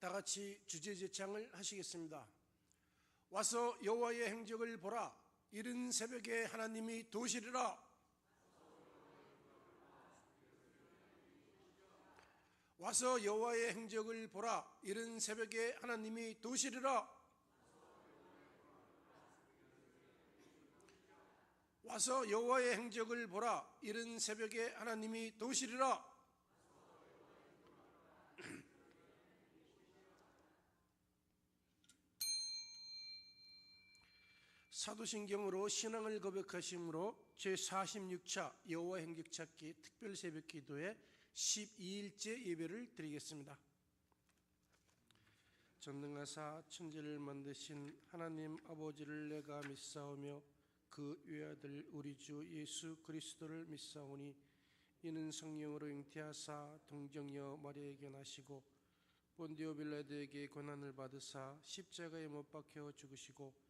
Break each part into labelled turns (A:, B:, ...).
A: 다 같이 주제 제창을 하시겠습니다. 와서 여호와의 행적을 보라. 이른 새벽에 하나님이 도시리라. 와서 여호와의 행적을 보라. 이른 새벽에 하나님이 도시리라. 와서 여호와의 행적을 보라. 이른 새벽에 하나님이 도시리라. 사도신경으로 신앙을 고백하심으로 제46차 여호와 행적 찾기 특별 새벽 기도에 12일째 예배를 드리겠습니다. 전능하사 천지를 만드신 하나님 아버지를 내가 믿사오며 그 외아들 우리 주 예수 그리스도를 믿사오니 이는 성령으로 잉태하사 동정녀 마리아에게 나시고 본디오 빌라드에게 고난을 받으사 십자가에 못 박혀 죽으시고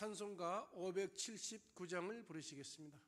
A: 찬송가 579장을 부르시겠습니다.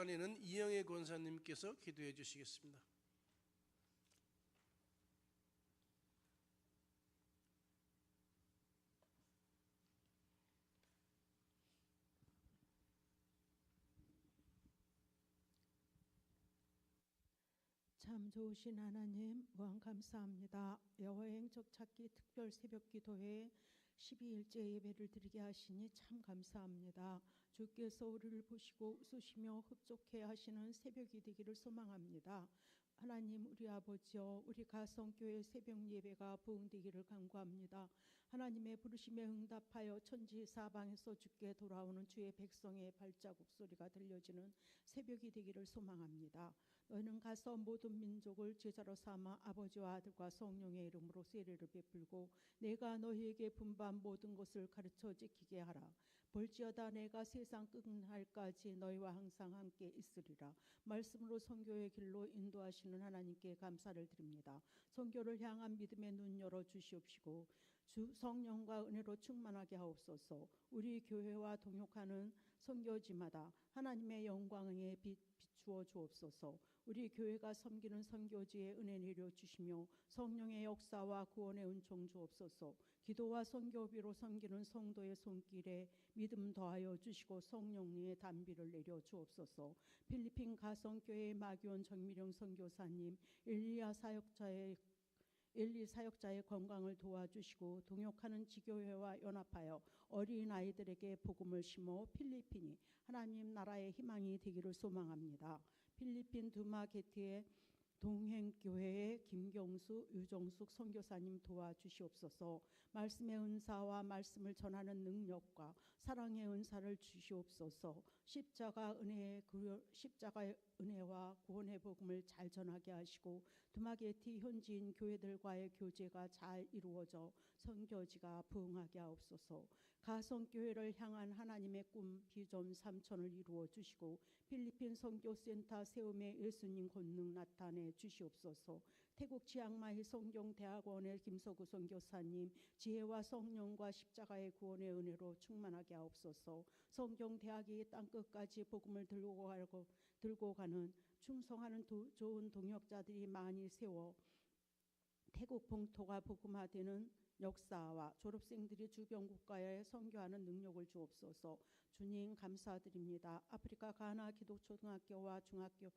A: 시간에는 이영애 권사님께서 기도해 주시겠습니다.
B: 참 좋으신 하나님 무한 감사합니다. 여호와의 행적 찾기 특별 새벽 기도회 12일째 예배를 드리게 하시니 참 감사합니다. 주께서 우리를 보시고 웃으시며 흡족해 하시는 새벽이 되기를 소망합니다. 하나님 우리 아버지여 우리 가성교회 새벽 예배가 부흥되기를 간구합니다. 하나님의 부르심에 응답하여 천지 사방에서 주께 돌아오는 주의 백성의 발자국 소리가 들려지는 새벽이 되기를 소망합니다. 너희는 가서 모든 민족을 제자로 삼아 아버지와 아들과 성령의 이름으로 세례를 베풀고 내가 너희에게 분반 모든 것을 가르쳐 지키게 하라. 볼지어다 내가 세상 끝날까지 너희와 항상 함께 있으리라. 말씀으로 선교의 길로 인도하시는 하나님께 감사를 드립니다. 선교를 향한 믿음의 눈 열어 주시옵시고 주 성령과 은혜로 충만하게 하옵소서. 우리 교회와 동역하는 선교지마다 하나님의 영광에 빛 비추어 주옵소서. 우리 교회가 섬기는 선교지에 은혜 내려 주시며 성령의 역사와 구원의 은총 주옵소서. 기도와 선교비로 섬기는 성도의 손길에 믿음 더하여 주시고 성령의 단비를 내려 주옵소서. 필리핀 가성교회 마기원 정미령 선교사님, 엘리야 사역자의 엘리 사역자의 건강을 도와주시고 동역하는 지교회와 연합하여 어린 아이들에게 복음을 심어 필리핀이 하나님 나라의 희망이 되기를 소망합니다. 필리핀 두마 게티의 동행교회의 김경수, 유정숙 선교사님 도와주시옵소서. 말씀의 은사와 말씀을 전하는 능력과 사랑의 은사를 주시옵소서. 십자가 은혜의 그 십자가의 은혜와 구원의 복음을 잘 전하게 하시고 두마게티 현지인 교회들과의 교제가 잘 이루어져 선교지가 부흥하게 하옵소서. 가성교회를 향한 하나님의 꿈 비전 삼천을 이루어 주시고 필리핀 선교센터 세움에 예수님 권능 나타내 주시옵소서. 태국 치앙마이 성경대학원의 김서구 선교사님 지혜와 성령과 십자가의 구원의 은혜로 충만하게 하옵소서. 성경대학이 땅끝까지 복음을 들고 가고 들고 가는 충성하는 도, 좋은 동역자들이 많이 세워 태국 본토가 복음화되는 역사와 졸업생들이 주변 국가에 선교하는 능력을 주옵소서. 주님 감사드립니다. 아프리카 가나 기독초등학교와 중학교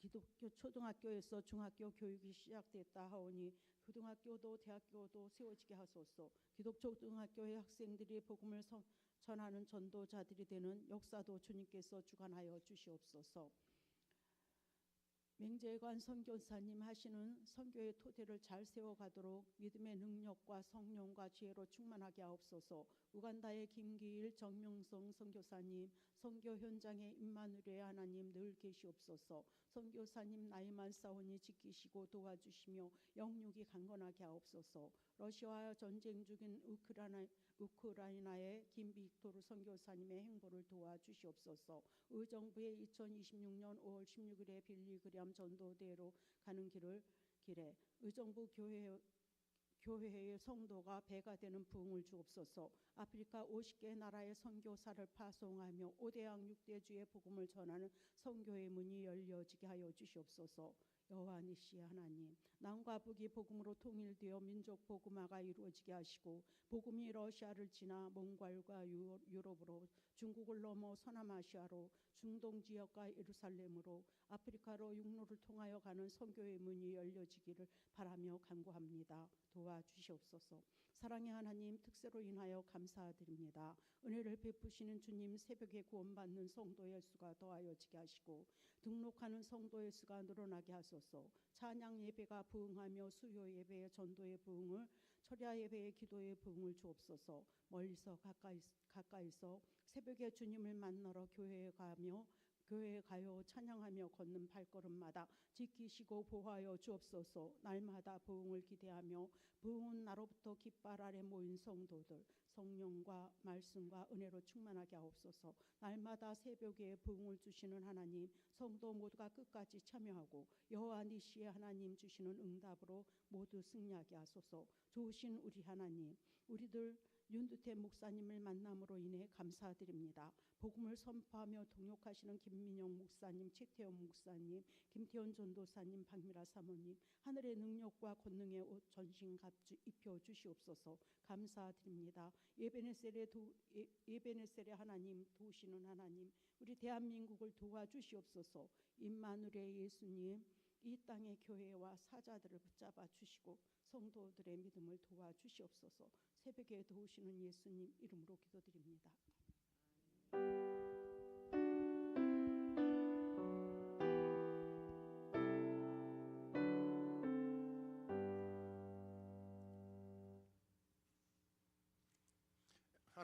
B: 기독교 초등학교에서 중학교 교육이 시작됐다 하오니 고등학교도 대학교도 세워지게 하소서. 기독초등학교의 학생들이 복음을 선, 전하는 전도자들이 되는 역사도 주님께서 주관하여 주시옵소서. 맹재관 선교사님 하시는 선교의 토대를 잘 세워가도록 믿음의 능력과 성령과 지혜로 충만하게 하옵소서. 우간다의 김기일, 정명성 선교사님, 선교 현장에 임마누엘의 하나님 늘 계시옵소서. 선교사님 나이 많사오니 지키시고 도와주시며 영육이 강건하게 하옵소서. 러시아와 전쟁 중인 우크라이나, 우크라이나의 김비토르 선교사님의 행보를 도와주시옵소서. 의정부의 2026년 5월 16일에 빌리그리암 전도대로 가는 길을 길에 의정부 교회 교회의 성도가 배가 되는 부흥을 주옵소서. 아프리카 50개 나라의 선교사를 파송하며 5대양 6대주의 복음을 전하는 선교의 문이 열려지게 하여 주시옵소서. 여호와 니시 하나님 남과 북이 복음으로 통일되어 민족 복음화가 이루어지게 하시고 복음이 러시아를 지나 몽골과 유럽으로 중국을 넘어 서남아시아로 중동 지역과 예루살렘으로 아프리카로 육로를 통하여 가는 선교의 문이 열려지기를 바라며 간구합니다. 도와주시옵소서. 사랑의 하나님 특세로 인하여 감사드립니다. 은혜를 베푸시는 주님 새벽에 구원받는 성도의 수가 더하여지게 하시고 등록하는 성도의 수가 늘어나게 하소서. 찬양 예배가 부흥하며 수요 예배의 전도의 부흥을 철야 예배의 기도의 부흥을 주옵소서. 멀리서 가까이 가까이서 새벽에 주님을 만나러 교회에 가며 교회에 가요 찬양하며 걷는 발걸음마다 지키시고 보호하여 주옵소서 날마다 부흥을 기대하며 부흥은 나로부터 깃발 아래 모인 성도들 성령과 말씀과 은혜로 충만하게 하옵소서 날마다 새벽에 부흥을 주시는 하나님 성도 모두가 끝까지 참여하고 여호와 니시의 하나님 주시는 응답으로 모두 승리하게 하소서 좋으신 우리 하나님 우리들 윤두태 목사님을 만남으로 인해 감사 감사드립니다. 복음을 선포하며 동역하시는 김민영 목사님, 최태원 목사님, 김태원 전도사님, 박미라 사모님, 하늘의 능력과 권능의 옷 전신 갑주 입혀 주시옵소서 감사드립니다. 예베네셀의 도, 예, 예베네셀의 하나님 도우시는 하나님, 우리 대한민국을 도와주시옵소서. 임마누엘 예수님, 이 땅의 교회와 사자들을 붙잡아 주시고 성도들의 믿음을 도와주시옵소서. 새벽에 도우시는 예수님 이름으로 기도드립니다.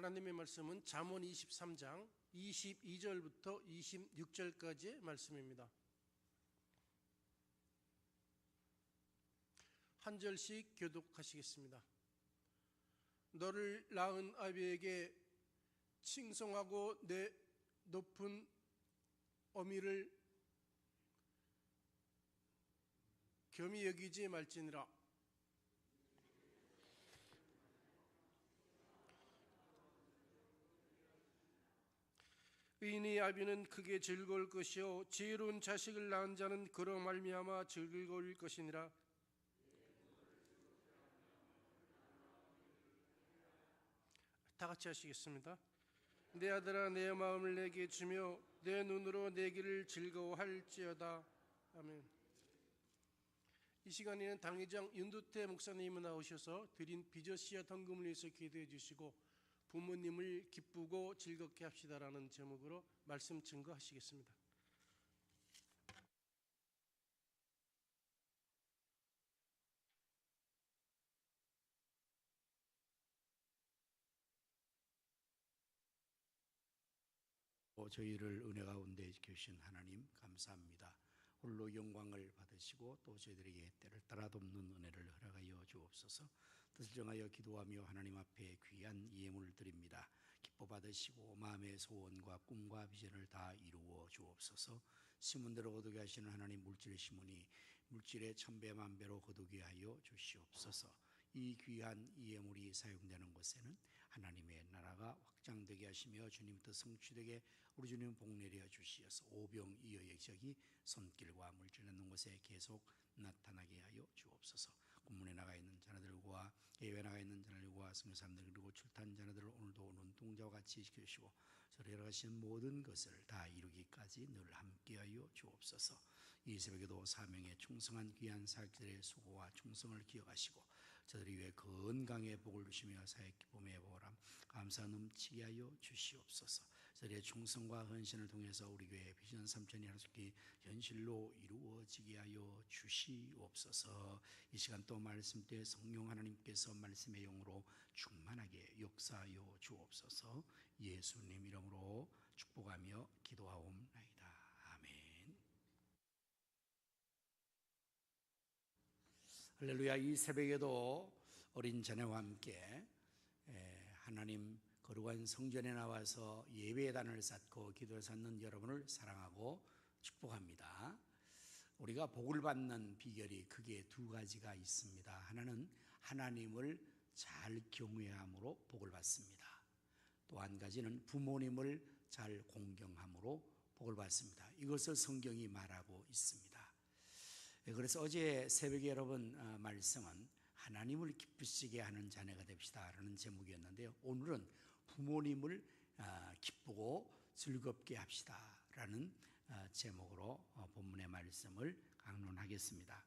A: 하나님의 말씀은 잠언 23장 22절부터 26절까지의 말씀입니다. 한 절씩 교독하시겠습니다. 너를 낳은 아비에게 칭송하고 내 높은 어미를 겸히 여기지 말지니라. 의인의 아비는 크게 즐거울 것이요 지혜로운 자식을 낳은 자는 그로 말미암아 즐거울 것이니라. 다 같이 하시겠습니다. 내 아들아 내 마음을 내게 주며 내 눈으로 내 길을 즐거워할지어다. 아멘. 이 시간에는 당회장 윤두태 목사님이 나오셔서 드린 비저시아 헌금을 위해서 기도해 주시고 부모님을 기쁘고 즐겁게 합시다라는 제목으로 말씀 증거하시겠습니다.
C: 저희를 은혜 가운데 계신 하나님 감사합니다. 홀로 영광을 받으시고 또 저희들에게 때를 따라 돕는 은혜를 허락하여 주옵소서. 뜻을 정하여 기도하며 하나님 앞에 귀한 예물을 드립니다. 기뻐 받으시고 마음의 소원과 꿈과 비전을 다 이루어 주옵소서. 심은대로 거두게 하시는 하나님 물질의 심으니 물질의 천배 만배로 거두게 하여 주시옵소서. 이 귀한 예물이 사용되는 곳에는 하나님의 나라가 확장되게 하시며 주님 뜻 성취되게 우리 주님 복 내려 주시어서 오병이어의 역적이 손길과 물질 낳는 곳에 계속 나타나게 하여 주옵소서. 군문에 나가 있는 자녀들과 예외 나가 있는 자녀들과 성교 사람들 그리고 출탄 자녀들을 오늘도 눈동자와 같이 지켜주시고 저를 열어가신 모든 것을 다 이루기까지 늘 함께하여 주옵소서. 이 새벽에도 사명에 충성한 귀한 사역들의 수고와 충성을 기억하시고 저들이 위해 건강의 복을 주시며 사역 기쁨의 보람 감사 넘치게 하여 주시옵소서. 저들의 충성과 헌신을 통해서 우리 교회 비전 삼천이 하나씩 현실로 이루어지게 하여 주시옵소서. 이 시간 또 말씀 때 성령 하나님께서 말씀의 영으로 충만하게 역사하여 주옵소서. 예수님 이름으로 축복하며 기도하옵나이다. 아멘. 할렐루야 이 새벽에도 어린 자녀와 함께 에, 하나님 거룩한 성전에 나와서 예배단을 쌓고 기도를 쌓는 여러분을 사랑하고 축복합니다. 우리가 복을 받는 비결이 크게 두 가지가 있습니다. 하나는 하나님을 잘 경외함으로 복을 받습니다. 또 한 가지는 부모님을 잘 공경함으로 복을 받습니다. 이것을 성경이 말하고 있습니다. 예, 그래서 어제 새벽에 여러분 어, 말씀은 하나님을 기쁘시게 하는 자녀가 됩시다라는 제목이었는데요. 오늘은 부모님을 아, 기쁘고 즐겁게 합시다라는 아, 제목으로 어, 본문의 말씀을 강론하겠습니다.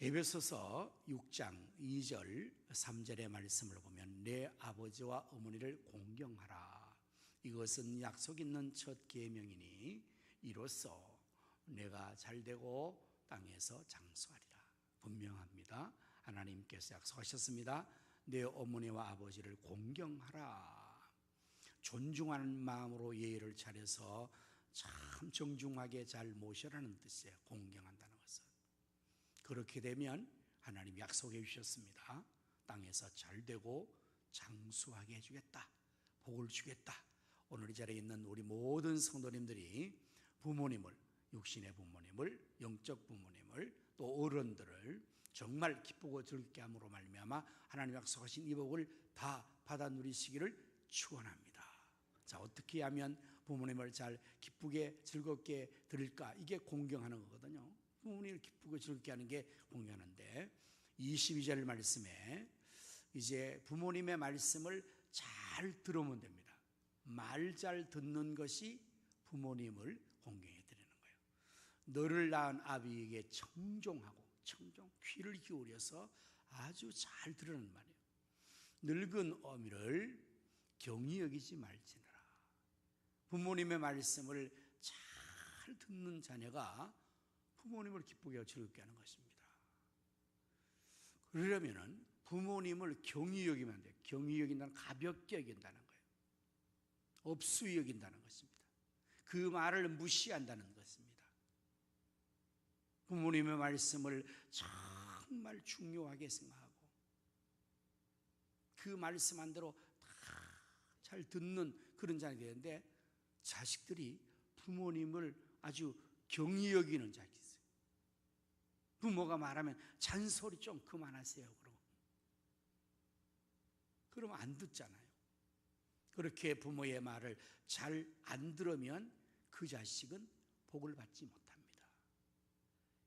C: 에베소서 6장 2절 3절의 말씀을 보면 내 아버지와 어머니를 공경하라. 이것은 약속 있는 첫 계명이니 이로써 내가 잘 되고 땅에서 장수하리라. 분명합니다. 하나님께서 약속하셨습니다. 내 어머니와 아버지를 공경하라. 존중하는 마음으로 예의를 차려서 참 정중하게 잘 모셔라는 뜻이에요. 공경한다는 것은. 그렇게 되면 하나님 약속해 주셨습니다. 땅에서 잘 되고 장수하게 해주겠다. 복을 주겠다. 오늘 이 자리에 있는 우리 모든 성도님들이 부모님을 육신의 부모님을 영적 부모님을 또 어른들을 정말 기쁘고 즐겁게 함으로 말미암아 하나님 약속하신 이 복을 다 받아 누리시기를 축원합니다. 자, 어떻게 하면 부모님을 잘 기쁘게 즐겁게 들을까? 이게 공경하는 거거든요. 부모님을 기쁘고 즐겁게 하는 게 공경하는데 22절 말씀에 이제 부모님의 말씀을 잘 들으면 됩니다. 말 잘 듣는 것이 부모님을 거예요. 너를 낳은 아비에게 청종하고 청종 귀를 기울여서 아주 잘 들으는 말이에요. 늙은 어미를 경히 여기지 말지니라. 부모님의 말씀을 잘 듣는 자녀가 부모님을 기쁘게 하고 즐겁게 하는 것입니다. 그러려면은 부모님을 경히 여기면 안 돼요. 경히 여긴다는 가볍게 여긴다는 거예요. 업수 여긴다는 것입니다. 그 말을 무시한다는 것입니다. 부모님의 말씀을 정말 중요하게 생각하고 그 말씀 한 대로 다 잘 듣는 그런 자가 되는데 자식들이 부모님을 아주 경히 여기는 자가 있어요. 부모가 말하면 잔소리 좀 그만하세요. 그러고 그러면 안 듣잖아요. 그렇게 부모의 말을 잘 안 들으면 그 자식은 복을 받지 못합니다.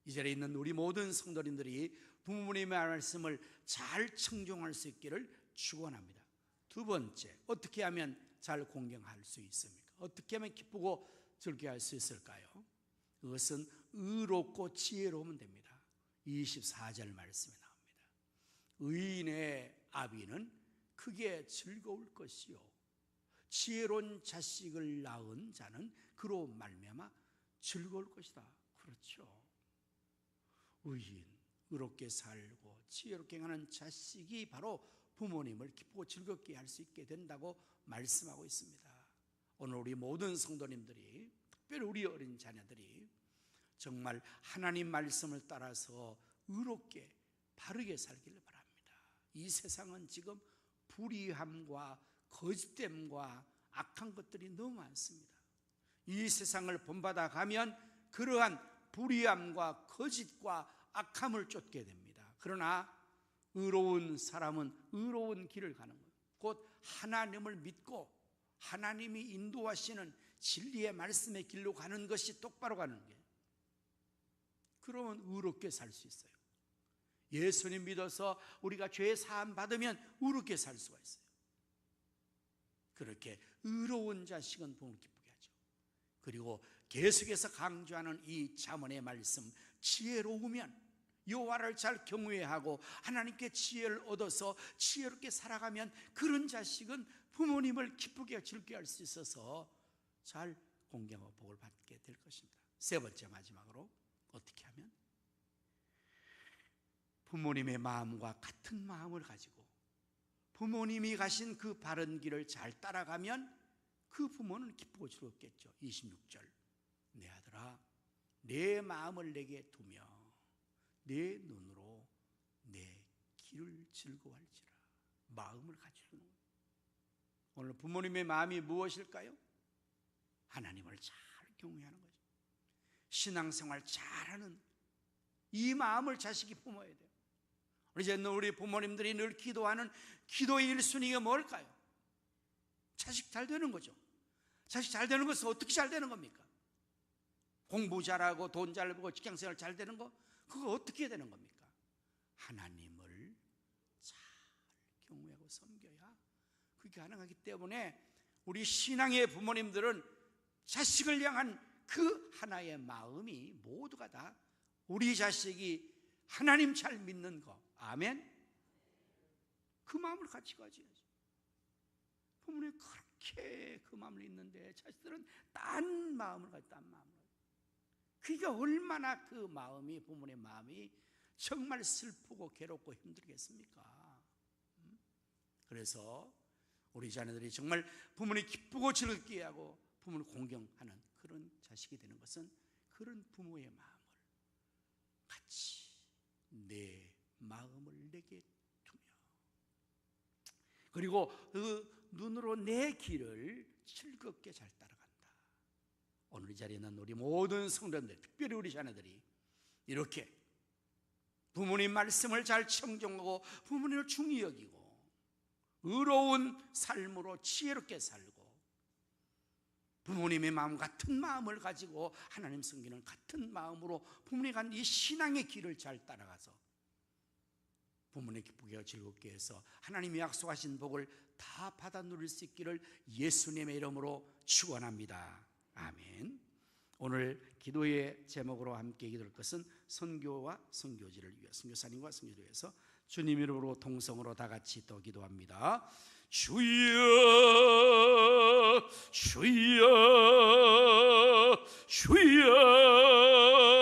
C: 이 자리에 있는 우리 모든 성도님들이 부모님의 말씀을 잘 청종할 수 있기를 축원합니다. 두 번째, 어떻게 하면 잘 공경할 수 있습니까? 어떻게 하면 기쁘고 즐겁게 할수 있을까요? 그것은 의롭고 지혜로우면 됩니다. 24절 말씀에 나옵니다. 의인의 아비는 크게 즐거울 것이요 지혜로운 자식을 낳은 자는 그로 말미암아 즐거울 것이다. 그렇죠. 의인, 의롭게 살고 지혜롭게 하는 자식이 바로 부모님을 기쁘고 즐겁게 할 수 있게 된다고 말씀하고 있습니다. 오늘 우리 모든 성도님들이 특별히 우리 어린 자녀들이 정말 하나님 말씀을 따라서 의롭게 바르게 살기를 바랍니다. 이 세상은 지금 불의함과 거짓됨과 악한 것들이 너무 많습니다. 이 세상을 본받아 가면 그러한 불의함과 거짓과 악함을 쫓게 됩니다. 그러나 의로운 사람은 의로운 길을 가는 거예요. 곧 하나님을 믿고 하나님이 인도하시는 진리의 말씀의 길로 가는 것이 똑바로 가는 게. 그러면 의롭게 살 수 있어요. 예수님 믿어서 우리가 죄 사함 받으면 의롭게 살 수가 있어요. 그렇게 의로운 자식은 부모를 기쁘게 하죠. 그리고 계속해서 강조하는 이 자문의 말씀 지혜로우면 여호와를 잘 경외하고 하나님께 지혜를 얻어서 지혜롭게 살아가면 그런 자식은 부모님을 기쁘게 즐겁게 할수 있어서 잘 공경하고 복을 받게 될 것입니다. 세 번째 마지막으로 어떻게 하면 부모님의 마음과 같은 마음을 가지고 부모님이 가신 그 바른 길을 잘 따라가면 그 부모는 기쁘고 즐겁겠죠. 26절. 내 아들아, 내 마음을 내게 두며 내 눈으로 내 길을 즐거워할지라. 마음을 가지는 거예요. 오늘 부모님의 마음이 무엇일까요? 하나님을 잘 경외하는 거죠. 신앙생활 잘하는 이 마음을 자식이 품어야 돼요. 이제 우리 부모님들이 늘 기도하는 기도의 1순위가 뭘까요? 자식 잘 되는 거죠. 자식 잘 되는 것은 어떻게 잘 되는 겁니까? 공부 잘하고 돈 잘 벌고 직장생활 잘 되는 거? 그거 어떻게 되는 겁니까? 하나님을 잘 경외하고 섬겨야 그게 가능하기 때문에 우리 신앙의 부모님들은 자식을 향한 그 하나의 마음이 모두가 다 우리 자식이 하나님 잘 믿는 거. 아멘. 그 마음을 같이 가져야죠. 부모님 그렇게 그 마음을 있는데 자식들은 딴 마음을 가지고 딴 마음을. 그게 얼마나 그 마음이 부모의 마음이 정말 슬프고 괴롭고 힘들겠습니까? 음? 그래서 우리 자녀들이 정말 부모님 기쁘고 즐겁게 하고 부모를 공경하는 그런 자식이 되는 것은 그런 부모의 마음을 같이 내 마음을 내게 두며 그리고 그 눈으로 내 길을 즐겁게 잘 따라간다. 오늘 이 자리에 있는 우리 모든 성도들, 특별히 우리 자녀들이 이렇게 부모님 말씀을 잘 청정하고 부모님을 중히 여기고 의로운 삶으로 지혜롭게 살고 부모님의 마음 같은 마음을 가지고 하나님 섬기는 같은 마음으로 부모님이 간이 신앙의 길을 잘 따라가서 부모님 기쁘게 즐겁게 해서 하나님이 약속하신 복을 다 받아 누릴 수 있기를 예수님의 이름으로 축원합니다. 아멘. 오늘 기도의 제목으로 함께 기도할 것은 선교와 선교지를 위해 선교사님과 선교지를 위해서 주님 이름으로 동성으로 다 같이 또 기도합니다. 주여 주여 주여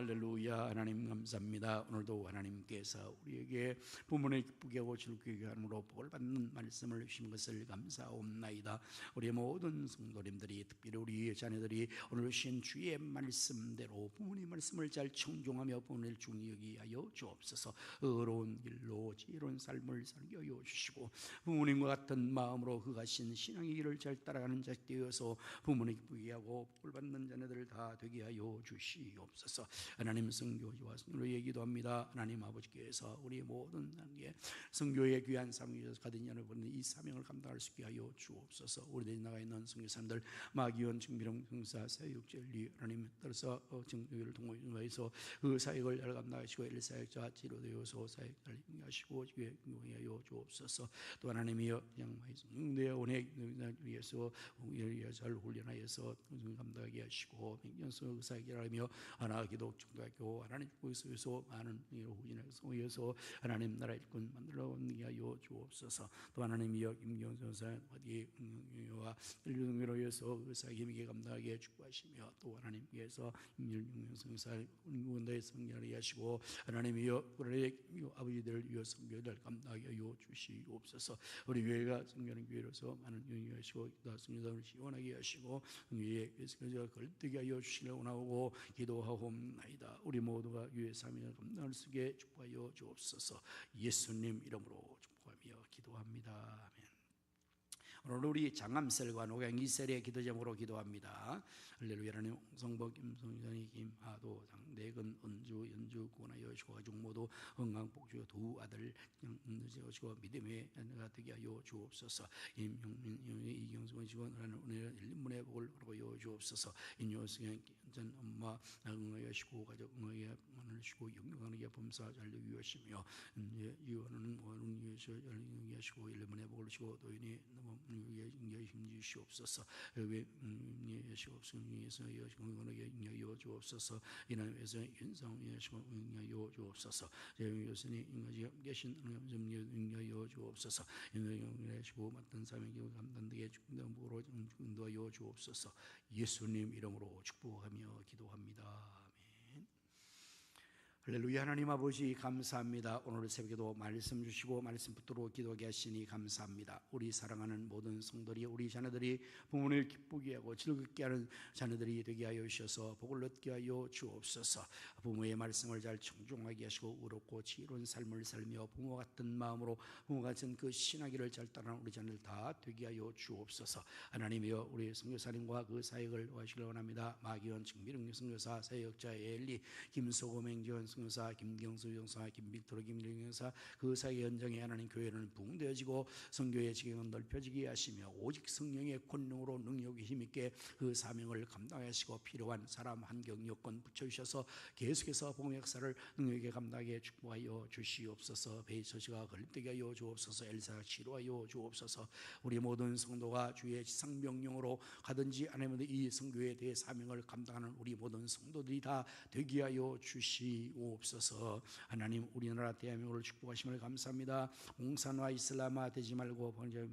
C: 할렐루야 하나님 감사합니다. 오늘도 하나님께서 우리에게 부모님 기쁘게 하고 즐기게 함으로 복을 받는 말씀을 주신 것을 감사옵나이다. 우리 모든 성도님들이 특별히 우리 자녀들이 오늘 주신 주의 말씀대로 부모님 말씀을 잘 청종하며 부모님을 중히 여기하여 주옵소서. 의로운 길로 지혜로운 삶을 살게 하여 주시고 부모님과 같은 마음으로 그 가신 신앙의 길을 잘 따라가는 자식 되어서 부모님 기쁘게 하고 복을 받는 자녀들을 다 되게 하여 주시옵소서 하나님 성교지와 성교로 얘기도 합니다. 하나님 아버지께서 우리 모든 단계 성교의 귀한 삶에서 가진 여러분 이 사명을 감당할 수 있게 하여 주옵소서. 우리들이 나가 있는 성교사님들 마기원 증비령 성사 사육절리 하나님 따라서 어, 정교를 통해서 그 사역을 잘 감당하시고 일사역자 지로되어서 사역을 하시고 주의 하여 주옵소서. 또 하나님이여 양마의 원의 위해서 위해서 잘 훈련하여서 감당하게 하시고 명령서 사역이라며 하나 기독 중도학교 하나님 국에서 많은 후진에서 위해서 하나님 나라 일꾼 만들어 오게 하여 주옵소서. 또 하나님이여 김경선사 어디 와 일륜으로 위해서 의사 힘있게 감당하게 축복하시며 또 하나님께서 임율용성사 운군대의 성령을 하시고 하나님이여 우리 아버지들을 위해 성교를 감당하게 하여 주시옵소서. 우리 교회가 성교는 교회로서 많은 용이 하시고 다 성교단을 시원하게 하시고 위에 계속해서 걸뜨게 하여 주시려 원하고 기도하옵나이다 우리 모두가 위에 사명을 감당할 수 있게 축복하여 주옵소서. 예수님 이름으로 축복하며 기도합니다. 아멘. 오늘 우리 장암셀과 노경 이셀의 기도 제목으로 기도합니다. 할렐루야. 하나님 홍성복 김성전이 김하도 장대근 은주 연주 구원하여 주고 가족 모두 건강복주 두 아들 늦어지고 믿음의 연가 되게 하여 주옵소서. 임용민 이경수 직원 하나님 오늘 일문의 복을 하여 주옵소서. 인요승현 전 엄마 응하여 시고 가족 응하여 만을 시고 영광하게 범사 잘 위하시며 유하는 원은 위해서 열리게 하시고 일문의 복을 주시고 도인이 힘 주시옵소서. 왜 예시옵소서 위에서 여시고에 인여 주옵소서. 이남에서 윤상 예시고 인여 주옵소서. 예수님 인가지 계신 좀 인여 주옵소서. 예시고 맡은 사명이 감당되게 축복으로 인도하여 주옵소서. 예수님 이름으로 축복하며 기도합니다. 할렐루야 하나님 아버지 감사합니다. 오늘 새벽에도 말씀 주시고 말씀 붙들어 기도하게 하시니 감사합니다. 우리 사랑하는 모든 성도들이 우리 자녀들이 부모를 기쁘게 하고 즐겁게 하는 자녀들이 되게 하여 주셔서 복을 얻게 하여 주옵소서. 부모의 말씀을 잘 청종하게 하시고 의롭고 지혜로운 삶을 살며 부모 같은 마음으로 부모 같은 그 신하기를 잘 따르는 우리 자녀들 다 되게 하여 주옵소서. 하나님이여 우리 선교사님과 그 사역을 하시길 원합니다. 마기원 증비령 선교사 사역자 엘리 김소금 행지원 성사 김경수 용사 김빅토르 김일영 용사 그 사이 현장에 하나님 교회는 부흥되어지고 성교의 지경은 넓혀지게 하시며 오직 성령의 권능으로 능력이 힘있게 그 사명을 감당하시고 필요한 사람 환경 여건 붙여주셔서 계속해서 복음 역사를 능력에 감당하게 축복하여 주시옵소서. 베이서시가 걸림되게 하여 주옵소서. 엘사 치료하여 주옵소서. 우리 모든 성도가 주의 지상명령으로 가든지 아니면 이 성교에 대해 사명을 감당하는 우리 모든 성도들이 다 되게 하여 주시옵소서 하나님 우리나라 대한민국을 축복하심을 감사합니다. 옹산화 이슬람화 되지 말고 번점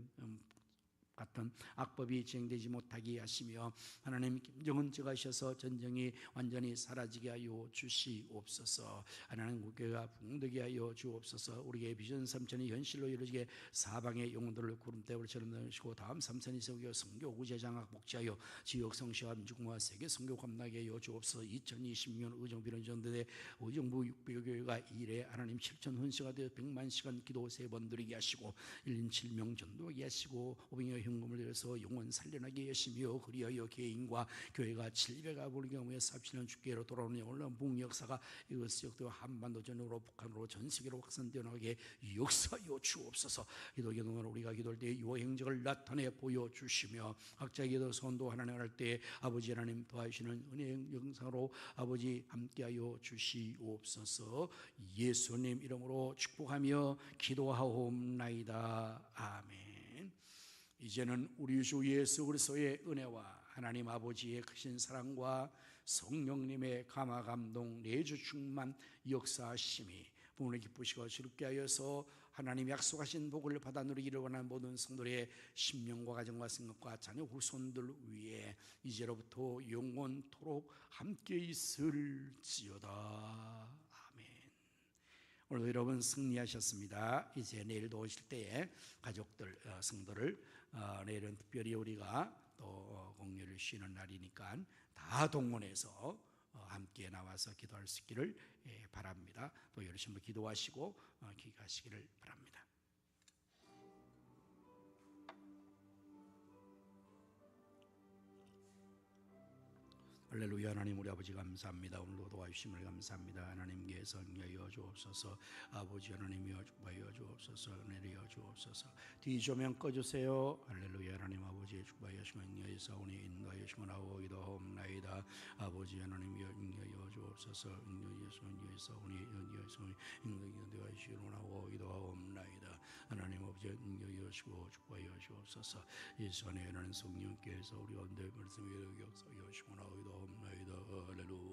C: 같은 악법이 진행되지 못하게 하시며 하나님 김정은 증하셔서 전쟁이 완전히 사라지게 하여 주시옵소서. 하나님 국회가 붕되게 하여 주옵소서. 우리의 비전 삼천이 현실로 이루어지게 사방의 영혼들을 구름대우처럼 넣으시고 다음 삼천이 세우겨 성교 구제장악 복지하여 지역 성시와 민주공화 세계 성교 감나게 하여 주옵소서. 2020년 의정비론 전대대 의정부 600여 교회가 일에 하나님 7천 헌시가 되어 100만 시간 기도 세 번 드리게 하시고 1인 7명 전도하게 하시고 오병여 현금을 들여서 영원 살려나게 하시며 그리하여 개인과 교회가 700가 보는 경우에 삽시는 주께로 돌아오는 영원한 북역사가 이것 역도 한반도 전으로 북한으로 전 세계로 확산되어 나가게 역사여 주옵소서. 기도기 동안 우리가 기도할 때요 행적을 나타내 보여주시며 각자의 기도 선도 하나님 할 때 아버지 하나님 도와주시는 은혜 영상으로 아버지 함께하여 주시옵소서. 예수님 이름으로 축복하며 기도하옵나이다. 아멘 이제는 우리 주 예수 그리스도의 은혜와 하나님 아버지의 크신 사랑과 성령님의 감화 감동 내주 충만 역사하심이 부모를 기쁘시고 즐겁게 하여서 하나님 약속하신 복을 받아 누리기를 원하는 모든 성도의 심령과 가정과 생각과 자녀 후손들 위해 이제로부터 영원토록 함께 있을지어다 아멘. 오늘도 여러분 승리하셨습니다. 이제 내일도 오실 때에 가족들 어, 성도를 어, 내일은 특별히 우리가 또 어, 공휴를 쉬는 날이니까 다 동원해서 어, 함께 나와서 기도할 수 있기를 예, 바랍니다. 또 열심히 기도하시고 어, 기도하시기를 바랍니다. 할렐루야 하나님 우리 아버지 감사합니다. 오늘도 도와주심을 감사합니다. 하나님께서 응하여 주옵소서. 아버지 하나님이여 축복하여 주옵소서. 은혜여 주옵소서. 뒤 조명 꺼주세요. 할렐루야 하나님 아버지 축복하여 주시면 응하여 사오니 인도하여 주시면 아오기도 하옵나이다. 아버지 하나님이여 응하여 주옵소서. 응하여 주시면 사오니 응하여 사오니 응하여 주시면 아오기도 하옵나이다 하나님 아버지 응하여 주시고 축복하여 주옵소서. 예수 안에 하나님 성령께서 우리 가운데 말씀을 역사하여 주시면 아오기도 하옵나이다 할렐루야